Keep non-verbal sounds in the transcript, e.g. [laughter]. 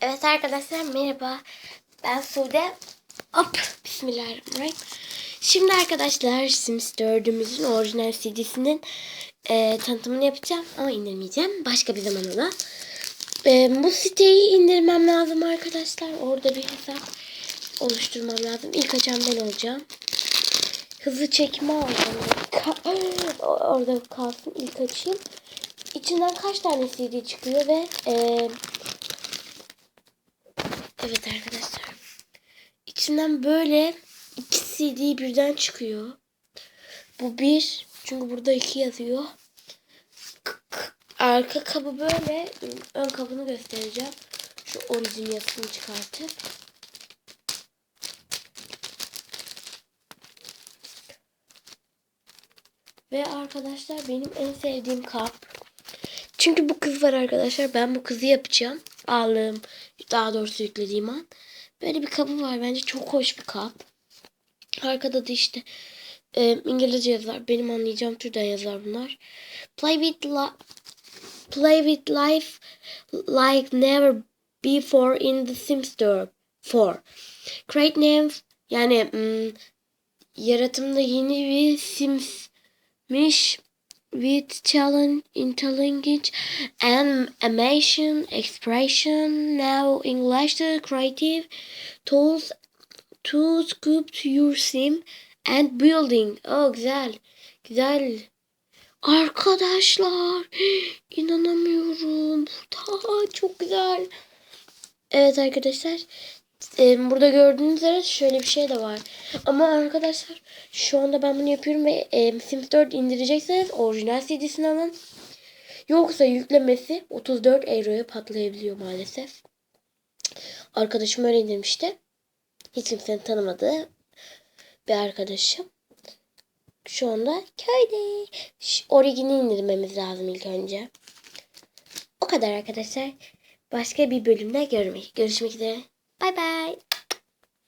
Evet arkadaşlar merhaba. Ben Sude. Hop bismillahirrahmanirrahim. Şimdi arkadaşlar Sims 4'ümüzün orijinal CD'sinin e, tanıtımını yapacağım ama indirmeyeceğim. Başka bir zaman ona. E, bu siteyi indirmem lazım arkadaşlar. Orada bir hesap oluşturmam lazım. İlk açan ben olacağım. Hızlı çekme alacağım. Ka- [clears throat] Orada kalsın ilk açayım. İçinden kaç tane CD çıkıyor ve e, Evet arkadaşlar. İçinden böyle iki CD birden çıkıyor. Bu bir. Çünkü burada iki yazıyor. Arka kabı böyle. Ön kabını göstereceğim. Şu orijin yazısını çıkartıp. Ve arkadaşlar benim en sevdiğim kap. Çünkü bu kız var arkadaşlar. Ben bu kızı yapacağım. Aldığım, daha doğrusu yüklediğim an. Böyle bir kabı var. Bence çok hoş bir kap. Arkada da işte e, İngilizce yazılar. Benim anlayacağım türden yazılar bunlar. Play with li- Play with life like never before in the Sims 4. 4. Create names yani mm, yaratımda yeni bir Sims'miş with challenge, intelligence, and animation, expression, now English, creative tools to sculpt your sim and building. Oh güzel. Güzel. Arkadaşlar inanamıyorum. Burada çok güzel. Evet arkadaşlar. E, Burada gördüğünüz üzere şöyle bir şey de var. Ama arkadaşlar şu anda ben bunu yapıyorum ve e, Sims 4 indirecekseniz orijinal CD'sini alın. Yoksa yüklemesi 34 euroya patlayabiliyor maalesef. Arkadaşım öyle indirmişti. Hiç kimsenin tanımadığı bir arkadaşım. Şu anda köyde. Origini indirmemiz lazım ilk önce. O kadar arkadaşlar. Başka bir bölümde görmek, görüşmek üzere. Bye bye.